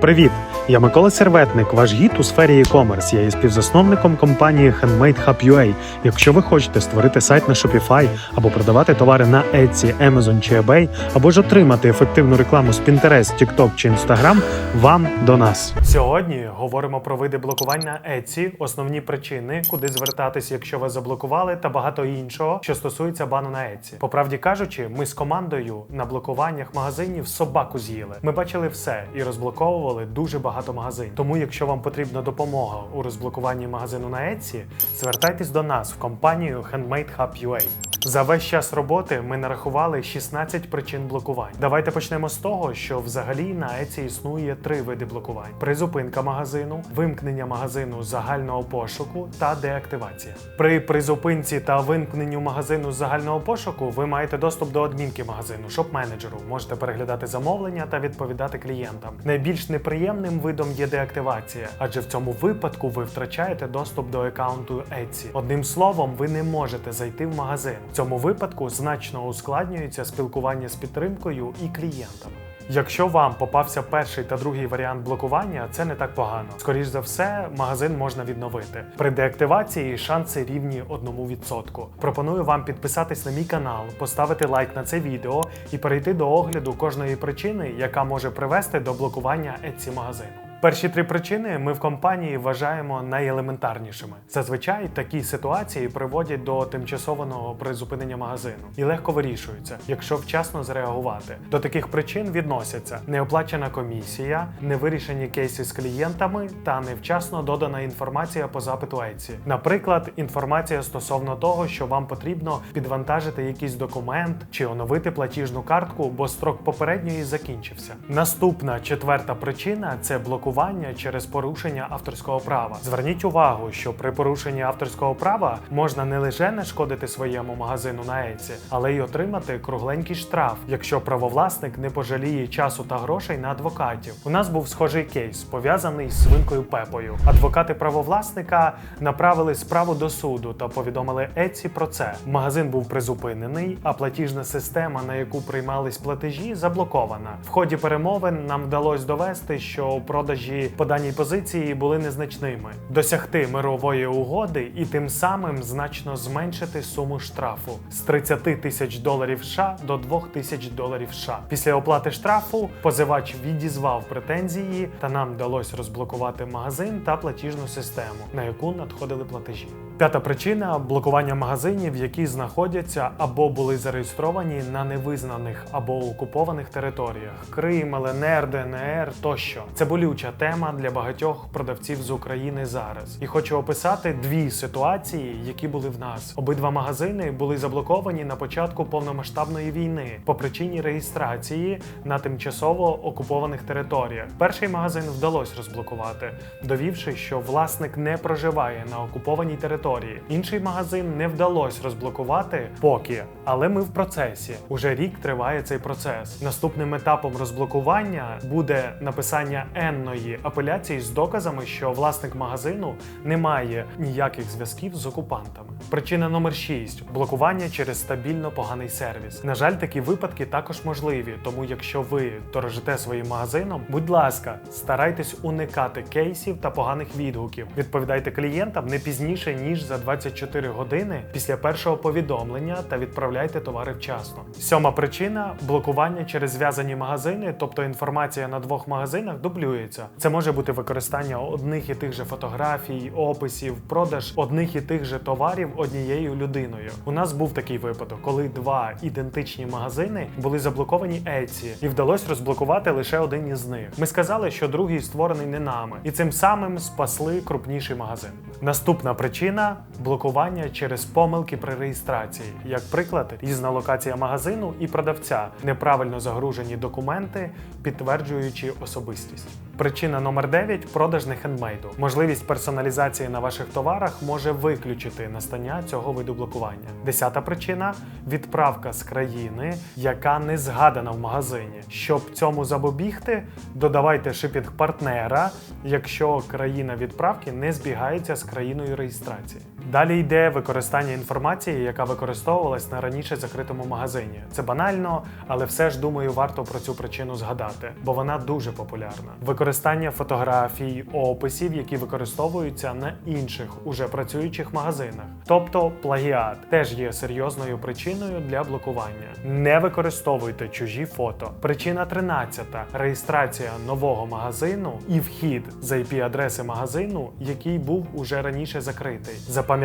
Привіт! Я Микола Серветник, ваш гід у сфері e-commerce. Я є співзасновником компанії Handmade Hub UA. Якщо ви хочете створити сайт на Shopify або продавати товари на Etsy, Amazon чи eBay, або ж отримати ефективну рекламу з Pinterest, TikTok чи Instagram, вам до нас. Сьогодні говоримо про види блокування Etsy, основні причини, куди звертатись, якщо вас заблокували, та багато іншого, що стосується бану на Etsy. По правді кажучи, ми з командою на блокуваннях магазинів собаку з'їли. Ми бачили все і розблоковували дуже багато магазинів. Тому, якщо вам потрібна допомога у розблокуванні магазину на Etsy, звертайтесь до нас в компанію Handmade Hub UA. За весь час роботи ми нарахували 16 причин блокувань. Давайте почнемо з того, що взагалі на Etsy існує три види блокувань: призупинка магазину, вимкнення магазину загального пошуку та деактивація. При призупинці та вимкненню магазину загального пошуку ви маєте доступ до адмінки магазину, шоп-менеджеру, можете переглядати замовлення та відповідати клієнтам. Найбільш неприємним видом є деактивація, адже в цьому випадку ви втрачаєте доступ до аккаунту Etsy. Одним словом, ви не можете зайти в магазин. В цьому випадку значно ускладнюється спілкування з підтримкою і клієнтами. Якщо вам попався перший та другий варіант блокування, це не так погано. Скоріш за все, магазин можна відновити. При деактивації шанси рівні 1%. Пропоную вам підписатись на мій канал, поставити лайк на це відео і перейти до огляду кожної причини, яка може привести до блокування Etsy магазину. Перші три причини ми в компанії вважаємо найелементарнішими. Зазвичай такі ситуації приводять до тимчасового призупинення магазину і легко вирішуються, якщо вчасно зреагувати. До таких причин відносяться неоплачена комісія, невирішені кейси з клієнтами та невчасно додана інформація по запиту Etsy. Наприклад, інформація стосовно того, що вам потрібно підвантажити якийсь документ чи оновити платіжну картку, бо строк попередньої закінчився. Наступна четверта причина це блокування через порушення авторського права. Зверніть увагу, що при порушенні авторського права можна не лише не шкодити своєму магазину на Etsy, але й отримати кругленький штраф, якщо правовласник не пожаліє часу та грошей на адвокатів. У нас був схожий кейс, пов'язаний з свинкою Пепою. Адвокати правовласника направили справу до суду та повідомили Etsy про це. Магазин був призупинений, а платіжна система, на яку приймались платежі, заблокована. В ході перемовин нам вдалося довести, що продажі по даній позиції були незначними, досягти мирової угоди і тим самим значно зменшити суму штрафу з 30 тисяч доларів США до 2 тисяч доларів США. Після оплати штрафу позивач відізвав претензії, та нам вдалося розблокувати магазин та платіжну систему, на яку надходили платежі. П'ята причина блокування магазинів, які знаходяться або були зареєстровані на невизнаних або окупованих територіях Крим, ЛНР, ДНР тощо. Це болюча тема для багатьох продавців з України зараз. І хочу описати дві ситуації, які були в нас. Обидва магазини були заблоковані на початку повномасштабної війни по причині реєстрації на тимчасово окупованих територіях. Перший магазин вдалося розблокувати, довівши, що власник не проживає на окупованій території. Інший магазин не вдалося розблокувати поки, але ми в процесі. Уже рік триває цей процес. Наступним етапом розблокування буде написання енної апеляції з доказами, що власник магазину не має ніяких зв'язків з окупантами. Причина номер 6 блокування через стабільно поганий сервіс. На жаль, такі випадки також можливі. Тому, якщо ви дорожите своїм магазином, будь ласка, старайтесь уникати кейсів та поганих відгуків. Відповідайте клієнтам не пізніше ніж за 24 години після першого повідомлення та відправляйте товари вчасно. Сьома причина блокування через зв'язані магазини, тобто інформація на двох магазинах дублюється. Це може бути використання одних і тих же фотографій, описів, продаж одних і тих же товарів однією людиною. У нас був такий випадок, коли два ідентичні магазини були заблоковані Etsy, і вдалося розблокувати лише один із них. Ми сказали, що другий створений не нами, і цим самим спасли крупніший магазин. Наступна причина блокування через помилки при реєстрації. Як приклад, різна локація магазину і продавця, неправильно загружені документи, підтверджуючи особистість. Причина номер 9 продаж не хендмейду. Можливість персоналізації на ваших товарах може виключити настання цього виду блокування. Десята причина відправка з країни, яка не згадана в магазині. Щоб цьому запобігти, додавайте шипінг партнера, якщо країна відправки не збігається з країною реєстрації. Cuídense. Далі йде використання інформації, яка використовувалась на раніше закритому магазині. Це банально, але все ж думаю, варто про цю причину згадати, бо вона дуже популярна. Використання фотографій, описів, які використовуються на інших уже працюючих магазинах. Тобто плагіат теж є серйозною причиною для блокування. Не використовуйте чужі фото. Причина 13. реєстрація нового магазину і вхід за IP-адреси магазину, який був уже раніше закритий. Запам'ятайте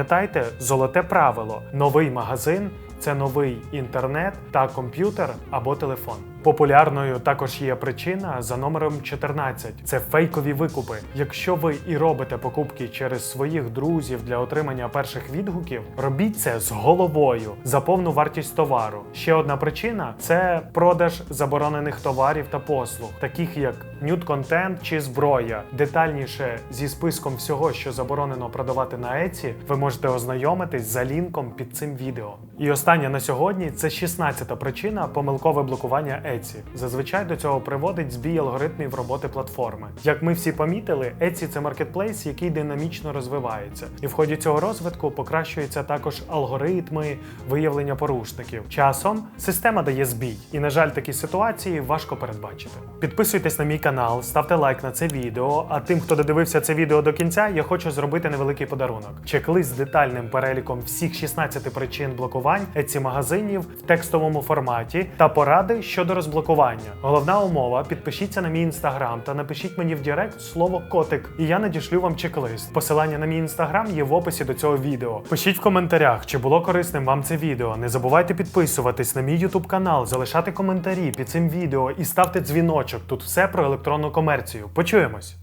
золоте правило: новий магазин це новий інтернет та комп'ютер або телефон. Популярною також є причина за номером 14 це фейкові викупи. Якщо ви і робите покупки через своїх друзів для отримання перших відгуків, робіть це з головою за повну вартість товару. Ще одна причина це продаж заборонених товарів та послуг, таких як нюд-контент чи зброя. Детальніше зі списком всього, що заборонено продавати на Еці, ви можете ознайомитись за лінком під цим відео. І остання на сьогодні це 16-та причина помилкове блокування Еці. Зазвичай до цього приводить збій алгоритмів роботи платформи. Як ми всі помітили, Еці це маркетплейс, який динамічно розвивається, і в ході цього розвитку покращуються також алгоритми виявлення порушників. Часом система дає збій, і на жаль, такі ситуації важко передбачити. Підписуйтесь на мій канал, ставте лайк на це відео. А тим, хто додивився це відео до кінця, я хочу зробити невеликий подарунок. Чек-лист з детальним переліком всіх 16 причин блокувань Еці магазинів в текстовому форматі та поради щодо розблокування. Головна умова: підпишіться на мій інстаграм та напишіть мені в Директ слово котик, і я надішлю вам чек-лист. Посилання на мій інстаграм є в описі до цього відео. Пишіть в коментарях, чи було корисним вам це відео. Не забувайте підписуватись на мій ютуб канал, залишати коментарі під цим відео і ставте дзвіночок. Тут все про електронну комерцію. Почуємось!